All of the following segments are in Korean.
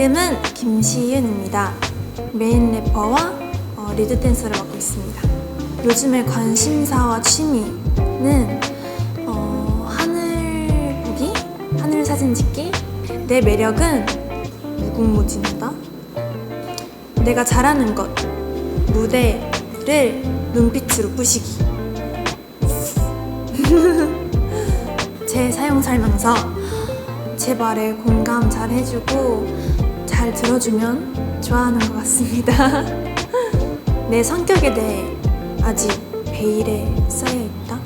이름은 김시윤입니다. 메인 래퍼와 어, 리드 댄서를 맡고 있습니다. 요즘의 관심사와 취미는 어, 하늘 보기, 하늘 사진 찍기. 내 매력은 무궁무진하다. 내가 잘하는 것, 무대를 눈빛으로 부시기. 제 사용 설명서 제 말에 공감 잘 해주고 잘 들어주면 좋아하는 것 같습니다. 내 성격에 대해 아직 베일에 쌓여 있다.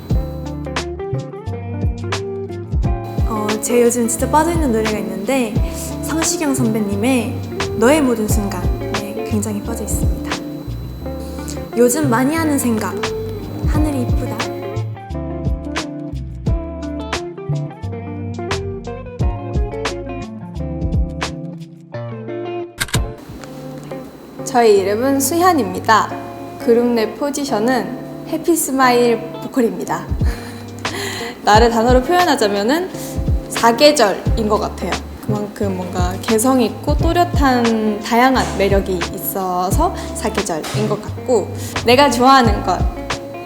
어, 제 요즘 진짜 빠져있는 노래가 있는데 성시경 선배님의 너의 모든 순간에 굉장히 빠져 있습니다. 요즘 많이 하는 생각 하늘이 이쁘다. 저희 이름은 수현입니다. 그룹 내 포지션은 해피스마일 보컬입니다. 나를 단어로 표현하자면은 사계절인 것 같아요. 그만큼 뭔가 개성 있고 또렷한 다양한 매력이 있어서 사계절인 것 같고 내가 좋아하는 것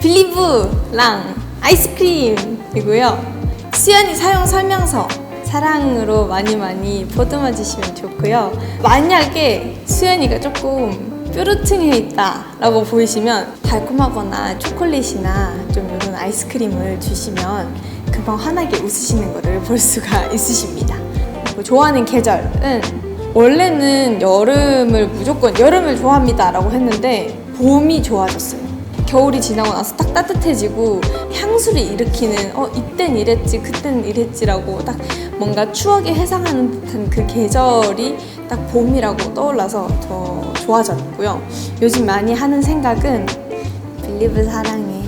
빌리브랑 아이스크림이고요. 수연이 사용 설명서 사랑으로 많이 많이 보듬어 주시면 좋고요. 만약에 수연이가 조금 뾰루퉁해 있다라고 보이시면 달콤하거나 초콜릿이나 좀 이런 아이스크림을 주시면 금방 환하게 웃으시는 것을 볼 수가 있으십니다. 그리고 좋아하는 계절은 원래는 여름을 무조건 여름을 좋아합니다라고 했는데 봄이 좋아졌어요. 겨울이 지나고 나서 딱 따뜻해지고 향수를 일으키는 어 이땐 이랬지 그땐 이랬지라고 딱 뭔가 추억에 해상하는 듯한 그 계절이 딱 봄이라고 떠올라서 더 좋아졌고요. 요즘 많이 하는 생각은 빌리브 사랑해.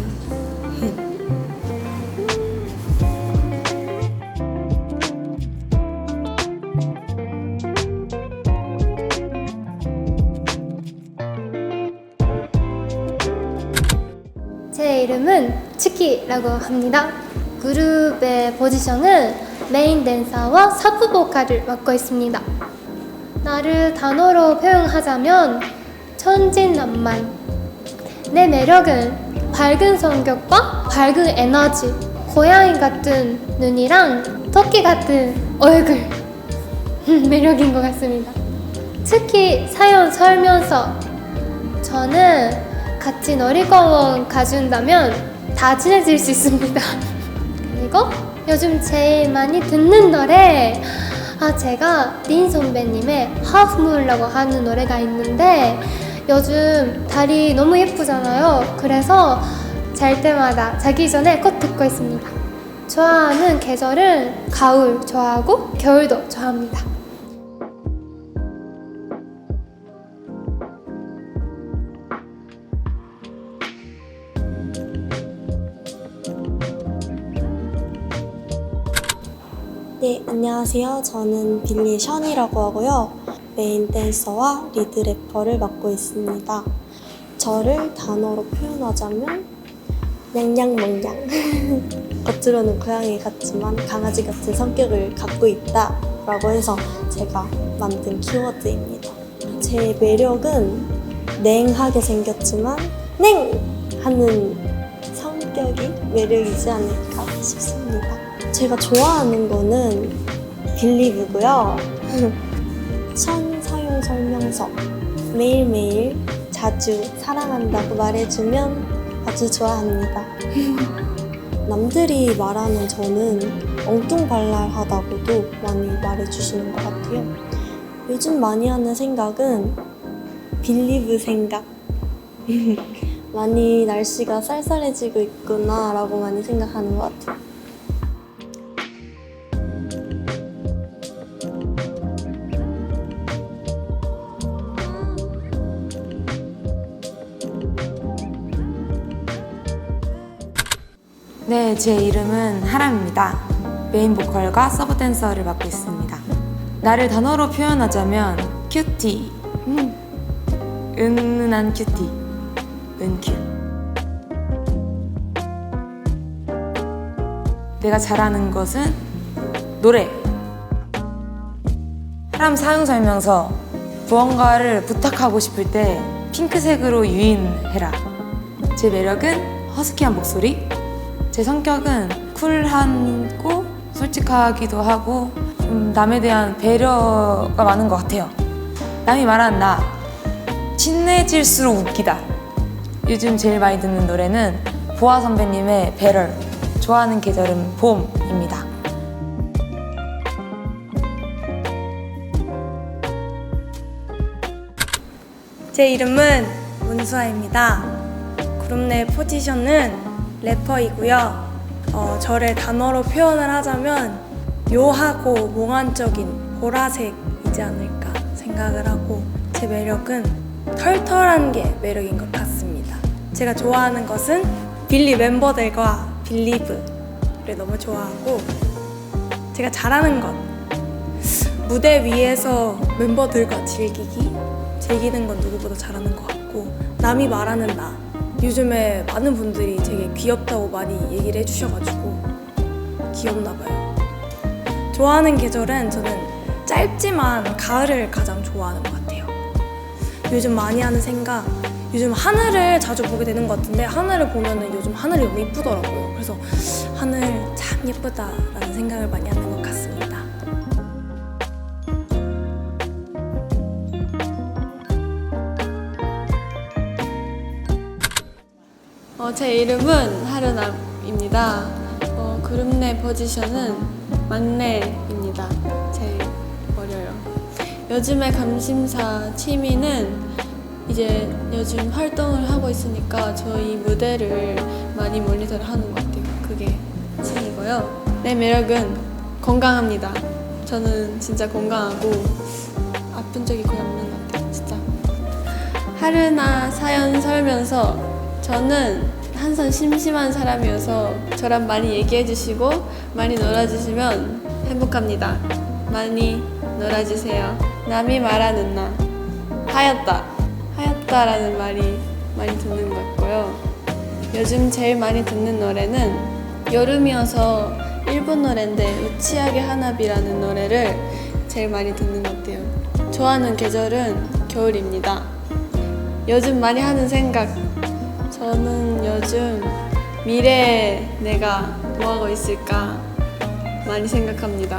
제 이름은 치키라고 합니다. 그룹의 포지션은 메인 댄서와 사프 보컬을 맡고 있습니다. 나를 단어로 표현하자면 천진난만. 내 매력은 밝은 성격과 밝은 에너지, 고양이 같은 눈이랑 토끼 같은 얼굴. 매력인 것 같습니다. 특히 사연 설면서 저는 같이 놀이공원 가준다면 다 친해질 수 있습니다. 그리고 요즘 제일 많이 듣는 노래 아 제가 린 선배님의 하프문이라고 하는 노래가 있는데 요즘 달이 너무 예쁘잖아요. 그래서 잘 때마다 자기 전에 꼭 듣고 있습니다. 좋아하는 계절은 가을 좋아하고 겨울도 좋아합니다. 네, 안녕하세요. 저는 빌리 션이라고 하고요. 메인 댄서와 리드 래퍼를 맡고 있습니다. 저를 단어로 표현하자면 냥냥멍냥. 겉으로는 고양이 같지만 강아지 같은 성격을 갖고 있다 라고 해서 제가 만든 키워드입니다. 제 매력은 냉하게 생겼지만 냉! 하는 성격이 매력이지 않을까 싶습니다. 제가 좋아하는 거는 빌리브고요. 천 사용 설명서 매일매일 자주 사랑한다고 말해주면 아주 좋아합니다. 남들이 말하는 저는 엉뚱발랄하다고도 많이 말해주시는 것 같아요. 요즘 많이 하는 생각은 빌리브 생각. 많이 날씨가 쌀쌀해지고 있구나라고 많이 생각하는 것 같아요. 네, 제 이름은 하람입니다. 메인 보컬과 서브 댄서를 맡고 있습니다. 나를 단어로 표현하자면 큐티. 음. 은은한 큐티. 은큐. 내가 잘하는 것은 노래. 사람 사용 설명서 무언가를 부탁하고 싶을 때 핑크색으로 유인해라. 제 매력은 허스키한 목소리. 제 성격은 쿨하고 솔직하기도 하고 좀 남에 대한 배려가 많은 것 같아요. 남이 말하는 나 친해질수록 웃기다. 요즘 제일 많이 듣는 노래는 보아 선배님의 배럴. 좋아하는 계절은 봄입니다. 제 이름은 문수아입니다. 그룹 내 포지션은 래퍼이고요. 어, 저를 단어로 표현을 하자면 묘하고 몽환적인 보라색이지 않을까 생각을 하고 제 매력은 털털한 게 매력인 것 같습니다. 제가 좋아하는 것은 빌리 멤버들과 빌리브를 너무 좋아하고 제가 잘하는 것 무대 위에서 멤버들과 즐기기 즐기는 건 누구보다 잘하는 것 같고 남이 말하는 나 요즘에 많은 분들이 되게 귀엽다고 많이 얘기를 해주셔가지고 귀엽나 봐요. 좋아하는 계절은 저는 짧지만 가을을 가장 좋아하는 것 같아요. 요즘 많이 하는 생각 요즘 하늘을 자주 보게 되는 것 같은데 하늘을 보면은 요즘 하늘이 너무 이쁘더라고요. 그래서 하늘 참 예쁘다라는 생각을 많이 하는 것 같습니다 어, 제 이름은 하르나입니다. 어, 그룹 내 포지션은 막내입니다. 제일 어려요. 요즘의 감심사 취미는 이제 요즘 활동을 하고 있으니까 저희 무대를 많이 모니터를 하는 것 같아요. 그게 취미고요. 내 매력은 건강합니다. 저는 진짜 건강하고 아픈 적이 거의 없는 것 같아요. 진짜. 하루나 사연 설면서 저는 항상 심심한 사람이어서 저랑 많이 얘기해 주시고 많이 놀아주시면 행복합니다. 많이 놀아주세요. 남이 말하는 나 하였다 하였다라는 말이 많이 듣는 것 같고요. 요즘 제일 많이 듣는 노래는 여름이어서 일본 노래인데 우치하게 하나비라는 노래를 제일 많이 듣는 것 같아요. 좋아하는 계절은 겨울입니다. 요즘 많이 하는 생각 저는 요즘 미래에 내가 뭐 하고 있을까 많이 생각합니다.